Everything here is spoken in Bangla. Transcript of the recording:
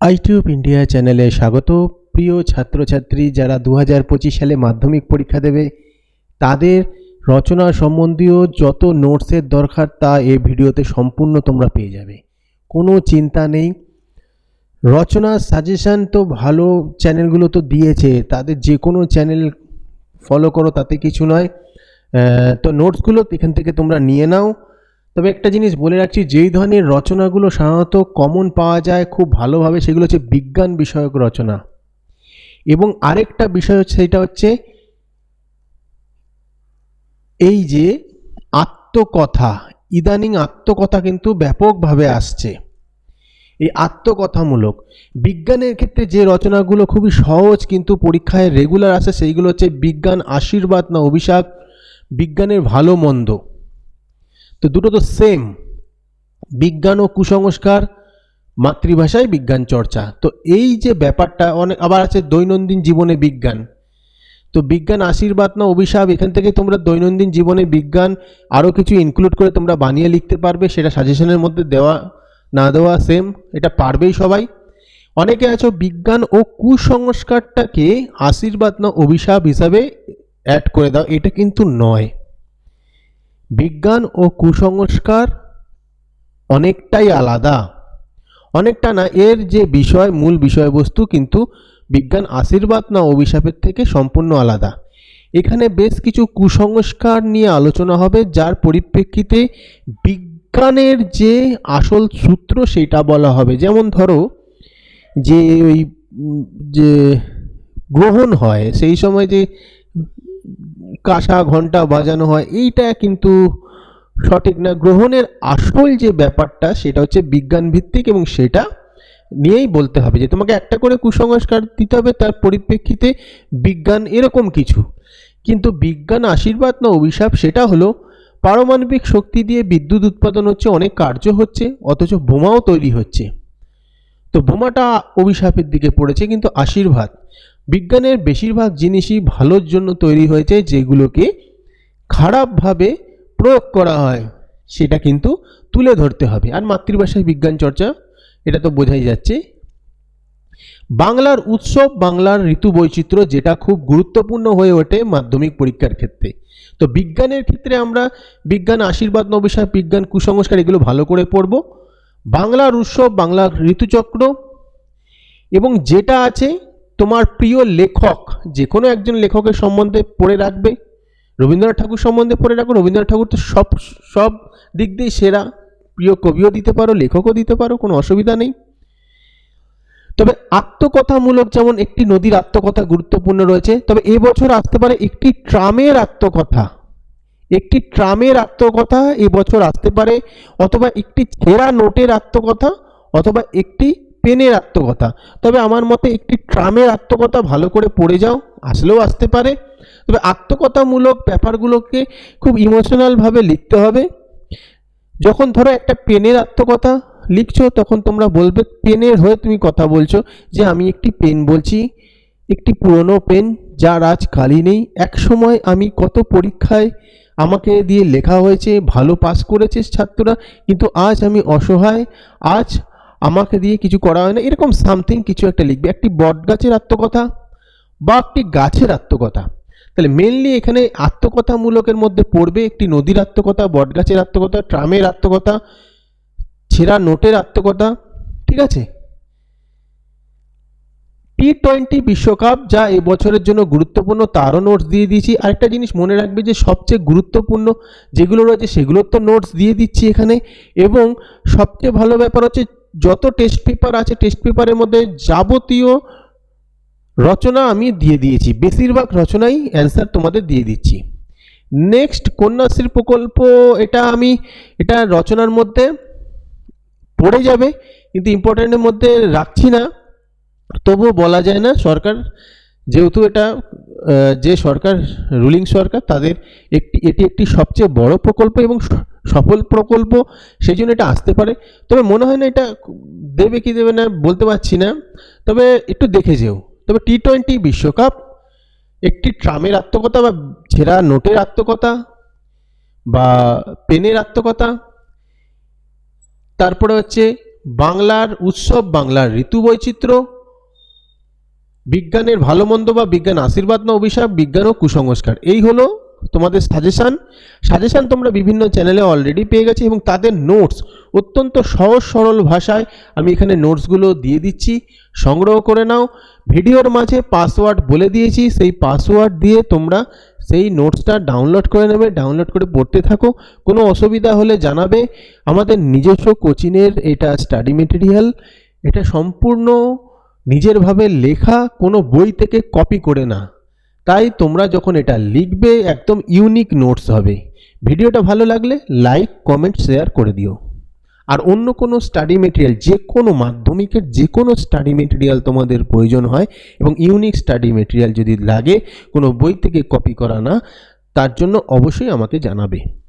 আইটিউব ইন্ডিয়া চ্যানেলে স্বাগত। প্রিয় ছাত্রছাত্রী, যারা দু হাজার পঁচিশ সালে মাধ্যমিক পরীক্ষা দেবে, তাদের রচনা সম্বন্ধীয় যত নোটসের দরকার, তা এই ভিডিওতে সম্পূর্ণ তোমরা পেয়ে যাবে। কোনো চিন্তা নেই। রচনা সাজেশন তো ভালো চ্যানেলগুলো তো দিয়েছে, তাদের যে কোনো চ্যানেল ফলো করো, তাতে কিছু নয়। তো নোটসগুলো এখান থেকে তোমরা নিয়ে নাও। তবে একটা জিনিস বলে রাখছি, যেই ধরনের রচনাগুলো সাধারণত কমন পাওয়া যায় খুব ভালোভাবে, সেগুলো হচ্ছে বিজ্ঞান বিষয়ক রচনা। এবং আরেকটা বিষয় হচ্ছে, সেটা হচ্ছে এই যে আত্মকথা, ইদানিং আত্মকথা কিন্তু ব্যাপকভাবে আসছে। এই আত্মকথামূলক, বিজ্ঞানের ক্ষেত্রে যে রচনাগুলো খুবই সহজ কিন্তু পরীক্ষায় রেগুলার আসে, সেইগুলো হচ্ছে বিজ্ঞান আশীর্বাদ না অভিশাপ, বিজ্ঞানের ভালো মন্দ। তো দুটো তো সেম বিজ্ঞান ও কুসংস্কার, মাতৃভাষায় বিজ্ঞান চর্চা। তো এই যে ব্যাপারটা, অনেক আবার আছে দৈনন্দিন জীবনে বিজ্ঞান। তো বিজ্ঞান আশীর্বাদ না অভিশাপ, এখান থেকে তোমরা দৈনন্দিন জীবনে বিজ্ঞান আরও কিছু ইনক্লুড করে তোমরা বানিয়ে লিখতে পারবে, সেটা সাজেশনের মধ্যে দেওয়া, না দেওয়া সেম এটা পারবেই সবাই। অনেকে আছো বিজ্ঞান ও কুসংস্কারটাকে আশীর্বাদ না অভিশাপ হিসাবে অ্যাড করে দাও, এটা কিন্তু নয়। বিজ্ঞান ও কুসংস্কার অনেকটাই আলাদা। অনেকটা না, এর যে বিষয়, মূল বিষয়বস্তু কিন্তু বিজ্ঞান আশীর্বাদ না অভিশাপের থেকে সম্পূর্ণ আলাদা। এখানে বেশ কিছু কুসংস্কার নিয়ে আলোচনা হবে, যার পরিপ্রেক্ষিতে বিজ্ঞানের যে আসল সূত্র সেটা বলা হবে। যেমন ধরো, যে ওই, যে গ্রহণ হয়, সেই সময় যে কাঁসা ঘণ্টা বাজানো হয়, এইটা কিন্তু সঠিক না। গ্রহণের আসল যে ব্যাপারটা, সেটা হচ্ছে বিজ্ঞান ভিত্তিক এবং সেটা নিয়েই বলতে হবে যে তোমাকে একটা করে কুসংস্কার দিতে হবে, তার পরিপ্রেক্ষিতে বিজ্ঞান এরকম কিছু। কিন্তু বিজ্ঞান আশীর্বাদ না অভিশাপ, সেটা হলো পারমাণবিক শক্তি দিয়ে বিদ্যুৎ উৎপাদন হচ্ছে, অনেক কার্য হচ্ছে, অথচ বোমাও তৈরি হচ্ছে। তো বোমাটা অভিশাপের দিকে পড়েছে, কিন্তু আশীর্বাদ বিজ্ঞানের বেশিরভাগ জিনিসই ভালোর জন্য তৈরি হয়েছে, যেগুলোকে খারাপভাবে প্রয়োগ করা হয়। সেটা কিন্তু তুলে ধরতে হবে। আর মাতৃভাষায় বিজ্ঞান চর্চা, এটা তো বোঝাই যাচ্ছে। বাংলার উৎসব, বাংলার ঋতু বৈচিত্র্য যেটা খুব গুরুত্বপূর্ণ হয়ে ওঠে মাধ্যমিক পরীক্ষার ক্ষেত্রে। তো বিজ্ঞানের ক্ষেত্রে আমরা বিজ্ঞান আশীর্বাদ নবিশাপ বিজ্ঞান কুসংস্কার এগুলো ভালো করে পড়ব। বাংলার উৎসব, বাংলার ঋতুচক্র, এবং যেটা আছে তোমার প্রিয় লেখক যে কোনো একজন লেখকের সম্বন্ধে পড়ে রাখবে, রবীন্দ্রনাথ ঠাকুর সম্বন্ধে পড়ে রাখো, রবীন্দ্রনাথ ঠাকুর তো সব সব দিক দিয়ে সেরা, প্রিয় কবিও দিতে পারো, লেখকও দিতে পারো, কোনো অসুবিধা নেই। তবে আত্মকথামূলক যেমন একটি নদীর আত্মকথা গুরুত্বপূর্ণ রয়েছে, তবে এবছর আসতে পারে একটি ট্রামের আত্মকথা। একটি ট্রামের আত্মকথা এবছর আসতে পারে, অথবা একটি ছেঁড়া নোটের আত্মকথা, অথবা একটি পেনের আত্মকথা। তবে আমার মতে একটি ট্রামের আত্মকথা ভালো করে পড়ে যাও, আসলেও আসতে পারে। তবে আত্মকথামূলক ব্যাপারগুলোকে খুব ইমোশনালভাবে লিখতে হবে। যখন ধরো একটা পেনের আত্মকথা লিখছো, তখন তোমরা বলবে, পেনের হয়ে তুমি কথা বলছো যে আমি একটি পেন বলছি, একটি পুরনো পেন যার আজ কালি নেই। এক সময় আমি কত পরীক্ষায় আমাকে দিয়ে লেখা হয়েছে, ভালো পাস করেছে ছাত্ররা, কিন্তু আজ আমি অসহায়। আজ আমাকে দিয়ে কিছু করা হয় না। এরকম সামথিং কিছু একটা লিখবে। একটি বট গাছের আত্মকথা বা একটি গাছের আত্মকথা। তাহলে মেনলি এখানে আত্মকথামূলকের মধ্যে পড়বে একটি নদীর আত্মকথা, বটগাছের আত্মকথা, ট্রামের আত্মকথা, ছেঁড়া নোটের আত্মকথা, ঠিক আছে? টি টোয়েন্টি বিশ্বকাপ যা এবছরের জন্য গুরুত্বপূর্ণ, তারও নোটস দিয়ে দিয়েছি। আরেকটা জিনিস মনে রাখবে যে সবচেয়ে গুরুত্বপূর্ণ যেগুলো রয়েছে সেগুলোর তো নোটস দিয়ে দিচ্ছি এখানে। এবং সবচেয়ে ভালো ব্যাপার হচ্ছে যত টেস্ট পেপার আছে টেস্ট পেপারের মধ্যে যাবতীয় রচনা আমি দিয়ে দিয়েছি। বেশিরভাগ রচনাই অ্যান্সার তোমাদের দিয়ে দিচ্ছি। নেক্সট কন্যাশ্রী প্রকল্প, এটা আমি, এটা রচনার মধ্যে পড়ে যাবে, কিন্তু ইম্পর্ট্যান্টের মধ্যে রাখছি না। তবুও বলা যায় না, সরকার যেহেতু এটা যে সরকার রুলিং সরকার, তাদের একটি, এটি একটি সবচেয়ে বড় প্রকল্প এবং সফল প্রকল্প, সেই জন্য এটা আসতে পারে। তবে মনে হয় না এটা দেবে কি দেবে না বলতে পারছি না। তবে একটু দেখে যেও। তবে টি টোয়েন্টি বিশ্বকাপ একটি ট্রামের আত্মকথা বা ছেঁড়া নোটের আত্মকথা বা পেনের আত্মকথা। তারপরে হচ্ছে বাংলার উৎসব, বাংলার ঋতু বৈচিত্র্য, বিজ্ঞানের ভালো মন্দ বা বিজ্ঞান আশীর্বাদ না অভিশাপ, বিজ্ঞান ও কুসংস্কার। এই হলো তোমাদের সাজেশান সাজেশান তোমরা বিভিন্ন চ্যানেলে অলরেডি পেয়ে গেছি এবং তাদের নোটস অত্যন্ত সহজ সরল ভাষায় আমি এখানে নোটসগুলো দিয়ে দিচ্ছি। সংগ্রহ করে নাও। ভিডিওর মাঝে পাসওয়ার্ড বলে দিয়েছি। সেই পাসওয়ার্ড দিয়ে তোমরা সেই নোটসটা ডাউনলোড করে নেবে। ডাউনলোড করে পড়তে থাকো। কোনো অসুবিধা হলে জানাবে। আমাদের নিজস্ব কোচিংয়ের এটা স্টাডি মেটেরিয়াল এটা সম্পূর্ণ নিজেরভাবে লেখা, কোনো বই থেকে কপি করে না। তাই তোমরা যখন এটা লিখবে, একদম ইউনিক নোটস হবে। ভিডিওটা ভালো লাগলে লাইক কমেন্ট শেয়ার করে দিও। আর অন্য কোনো স্টাডি মেটেরিয়াল যে কোনো মাধ্যমিকের যে কোনো স্টাডি মেটেরিয়াল তোমাদের প্রয়োজন হয় এবং ইউনিক স্টাডি মেটেরিয়াল যদি লাগে, কোনো বই থেকে কপি করা না, তার জন্য অবশ্যই আমাকে জানাবে।